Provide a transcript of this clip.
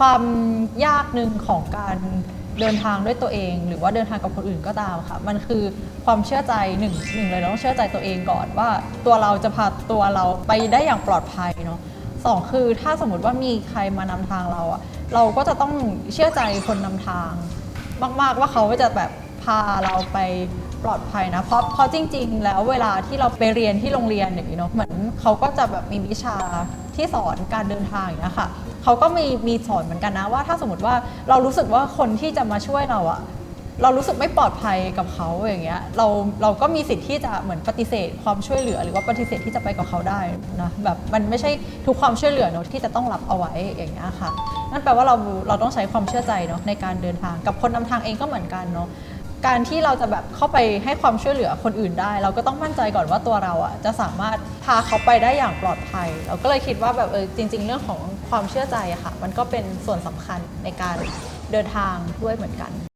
ความยากหนึ่งของการเดินทางด้วยตัวเอง หรือว่าเดินทางกับคนอื่นก็ตามค่ะ มันคือความเชื่อใจหนึ่งหนึ่งเลยเราต้องเชื่อใจตัวเองก่อนว่า ตัวเราจะพาตัวเราไปได้อย่างปลอดภัยเนาะสองคือถ้าสมมติว่ามีใครมานำทางเราอะเราก็จะต้องเชื่อใจคนนำทาง มากๆว่าเขาจะแบบพาเราไปปลอดภัยนะเพราะเพราะจริง ๆ แล้วเวลาที่เราไปเรียนที่โรงเรียนอย่างนี้เนาะเหมือนเขาก็จะแบบมีวิชา ที่สอนการเดินทางอย่างนี้ยค่ะเขาก็มีมีสอนเหมือนกันนะว่าถ้าสมมติว่าเรารู้สึกว่าคนที่จะมาช่วยเราอะเรารู้สึกไม่ปลอดภัยกับเขาอย่างเงี้ยเราเราก็มีสิทธิ์ที่จะเหมือนปฏิเสธความช่วยเหลือ หรือว่าปฏิเสธที่จะไปกับเขาได้นะแบบมันไม่ใช่ทุกความช่วยเหลือเนอะที่จะต้องรับเอาไว้อย่างเงี้ยค่ะนั่นแปลว่าเราเราต้องใช้ความเชื่อใจเนาะในการเดินทางกับคนนำทางเองก็เหมือนกันเนาะ การที่เราจะแบบเข้าไปให้ความช่วยเหลือคนอื่นได้ เราก็ต้องมั่นใจก่อนว่าตัวเราอะจะสามารถพาเขาไปได้อย่างปลอดภัย เราก็เลยคิดว่าแบบเออจริง ๆ เรื่องของความเชื่อใจอะค่ะ มันก็เป็นส่วนสำคัญในการเดินทางด้วยเหมือนกัน